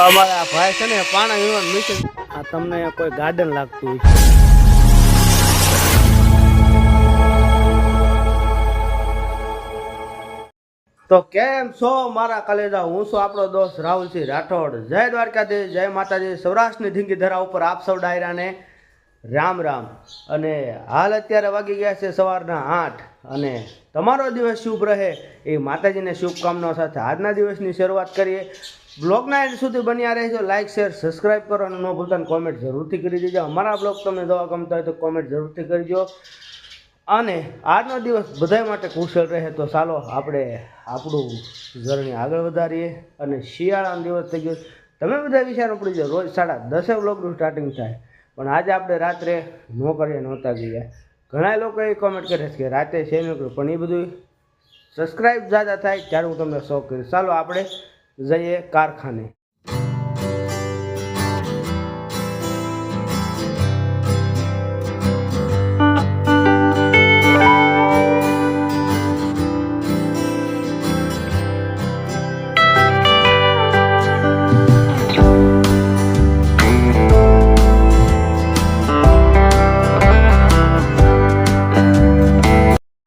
અમારા ભાઈ છે ને, પાણા વિમાન મિશન આ તમને કોઈ ગાર્ડન લાગતું હોય. તો કેમ છો મારા કલેજા? હું છું આપણો દોસ્ત રાહુલસિંહ રાઠોડ. જય દ્વારકાધીશ, જય માતાજી. સૌરાષ્ટ્રની ધીંગી ધરા ઉપર આપ સૌ ડાયરાને રામ રામ. અને હાલ અત્યારે વાગી ગયા છે સવારના આઠ અને તમારો દિવસ શુભ રહે એ માતાજીને શુભકામનાઓ સાથે આજના દિવસની શરૂઆત કરીએ. બ્લોગના એન્ડ સુધી બન્યા રહેજો. લાઇક શેર સબસ્ક્રાઇબ કરો અને ન ભૂલતા કોમેન્ટ જરૂરથી કરી દેજો. અમારા બ્લોગ તમને દવા ગમતા હોય તો કોમેન્ટ જરૂરથી કરજો. અને આજનો દિવસ બધા માટે કુશળ રહે તો ચાલો આપણે આપણું જર્ની આગળ વધારીએ. અને શિયાળાનો દિવસ થઈ ગયો. તમે બધા વિચારો પડી જાઓ, રોજ સાડા દસે બ્લોગનું સ્ટાર્ટિંગ થાય. પણ આજે આપણે રાત્રે ન કરીએ, નહોતા ગયા ઘણા લોકો એ કોમેન્ટ કરે છે કે રાતે છે ન કર્યું પણ એ બધું સબસ્ક્રાઈબ જાદા થાય, ત્યારે હું તમને શોખ કરીશ. ચાલો આપણે જઈએ કારખાને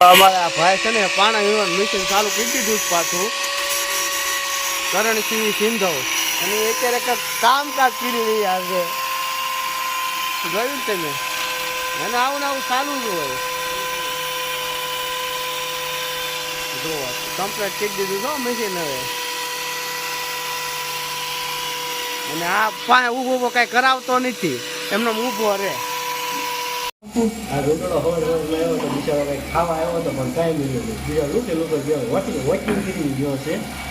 અમારા ભાઈ છે ને પાણા વિમાન મિશન ચાલુ કરી દીધું છે પાછું. કરણસિંહ સિંધવ. અને એ અત્યારે કંઈક કામકાજ કરી રહ્યા છે. જોયું ને? તમે અને આવું ને આવું ચાલુ જ હોય. જો કમ્પ્લીટ કરી દીધું છો મશીન હવે. અને આ પાસે ઊભો ઊભો કાંઈ કરાવતો નથી. એમનો ઊભો રહે. આ રોટલો હોય રોજ આવ્યો તો બિચારો કઈ ખાવા આવ્યો તો પણ કાંઈ નહીં બીજા લૂકે લૂકે ગયો વોટિંગ વોટિંગ કરી ગયો છે.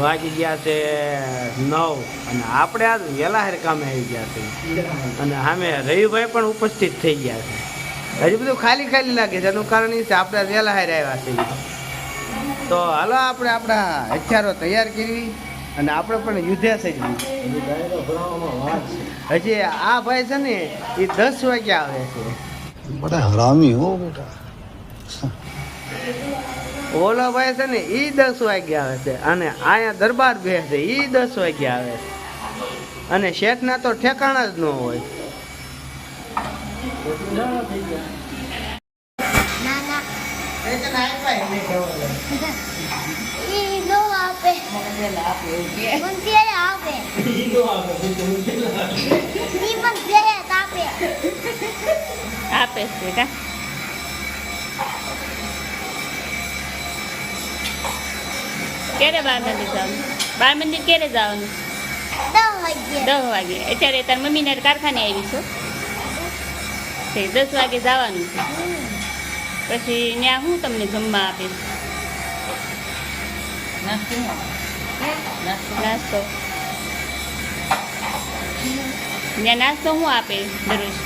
વાગી ગયા છે નવ અને આપણે આજ વેલા વેલાહેર કામે આવી ગયા છે. અને સામે રવિભાઈ પણ ઉપસ્થિત થઈ ગયા છે. હજી બધું ખાલી ખાલી લાગે છે. એનું કારણ એ છે આપણે વેલા વેલાહેર આવ્યા છે. તો હાલો આપણે આપણા હથિયારો તૈયાર કરી અને આપણે પણ યુદ્ધે છે હજી આ ભાઈ છે ને એ દસ વાગ્યા આવે છે. બધા હરામી હો. બેટા ઓલો ભાઈ છે ને એ દસ વાગે આવે છે. અને અહીંયા દરબાર બે છે એ દસ વાગે આવે છે. અને શેઠના તો ઠેકાણા જ ન હોય. ના ના ઈ નો આપે મને ત્યારે આપે. ઈ પણ ત્યારે જ આપે. આપે છે ક્યારે બાર મંદિર જવાનું? બાર મંદિર ક્યારે જવાનું? દસ વાગે. અત્યારે તાર મમ્મીને કારખાને આવી છો. તે દસ વાગે જવાનું છે. પછી ત્યાં હું તમને જમવા આપીશ? નાસ્તો ત્યાં નાસ્તો. હું આપે દરરોજ?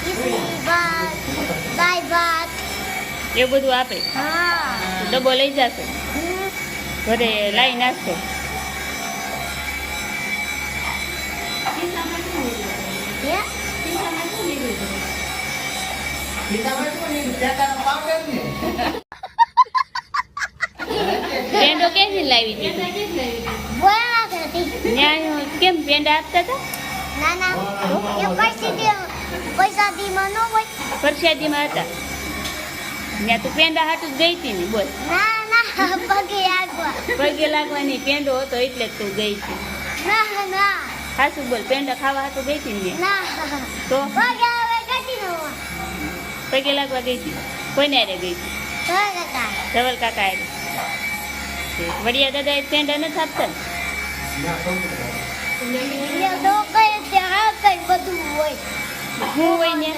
એવું બધું આપે? હા. ડબ્બો લઈ જશે. ઘરે લાવી નાખશો? પેંડો ક્યાંથી લાવી હતી કેમ પેંડા આપતા હતા? ના ના. એ પૈસા દે ન. હોય? પ્રસાદીમાં હતા. ત્યાં તું પેંડા હાટું ગઈ હતી ને બોલ. ના ના પગે લાગવાની પેંડો હતો એટલે જ તું ગઈ છે. ના ના. હાસું બોલ પેંડા ખાવા હતો ગઈ હતી ને ના. તો? પગે આવે કટી નો પગે લાગવા ગઈ હતી? કોઈને હારે ગઈ હતી? કાકા ધવલ કાકા હારે વડિયા દાદા એ પેંડા નથી આપતા? ને કઈ બધું હોય. હું હોય ને.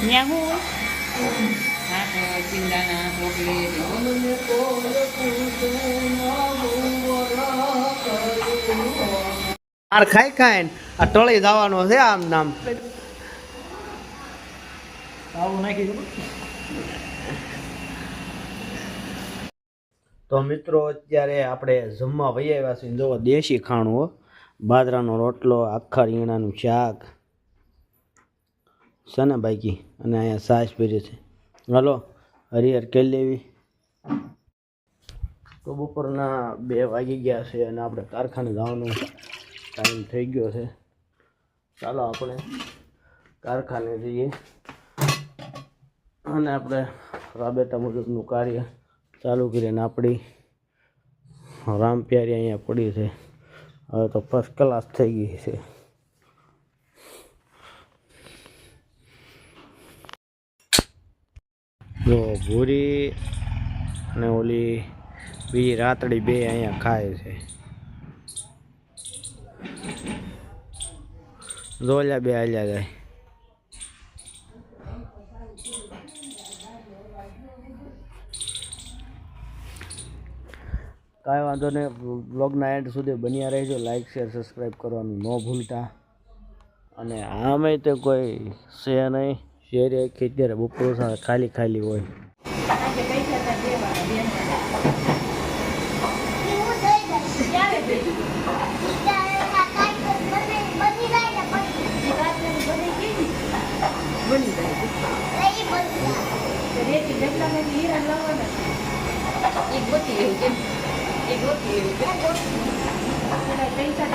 ત્યાં હું હોય? માર ખાઈ ખાઈને આ ટળી જવાનો છે આમ નામ. તો મિત્રો અત્યારે આપણે જમવા વહી આવ્યા છીએ. જો દેશી ખાણું હો. બાજરાનો રોટલો આખા રીંગણાનું શાક. છે ને બાકી? અને અહીંયા સાસ પીરી છે. હાલો, હરિહર કેલ લેવી તો બપોરના બે વાગી ગયા છે અને આપણે કારખાને જવાનો ટાઈમ થઈ ગયો છે. ચાલો આપણે કારખાને જઈએ અને આપણે રાબેતા મુજબનું કાર્ય ચાલુ કરીને આપણી રામ પ્યારી અહીંયા પડી છે. હવે તો ફર્સ્ટ ક્લાસ થઈ ગઈ છે. જો ભૂરી અને ઓલી બીજી રાતડી બે અહીંયા ખાય છે. રોલ્યા બે હાલ્યા જાય. કાંઈ વાંધો નહીં, બ્લોગના એન્ડ સુધી બન્યા રહેજો. લાઇક શેર સબસ્ક્રાઈબ કરવાનું ન ભૂલતા. અને આમે તે કોઈ છે નહીં. શેરી આખી અત્યારે બપોર ખાલી ખાલી હોય. એક ગોતી એવું કેમ? એક ગોતી એવું કેમ પૈસા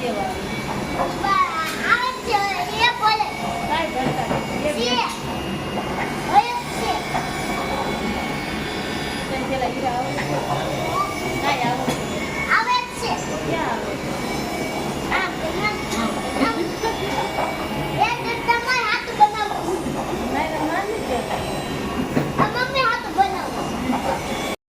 对吧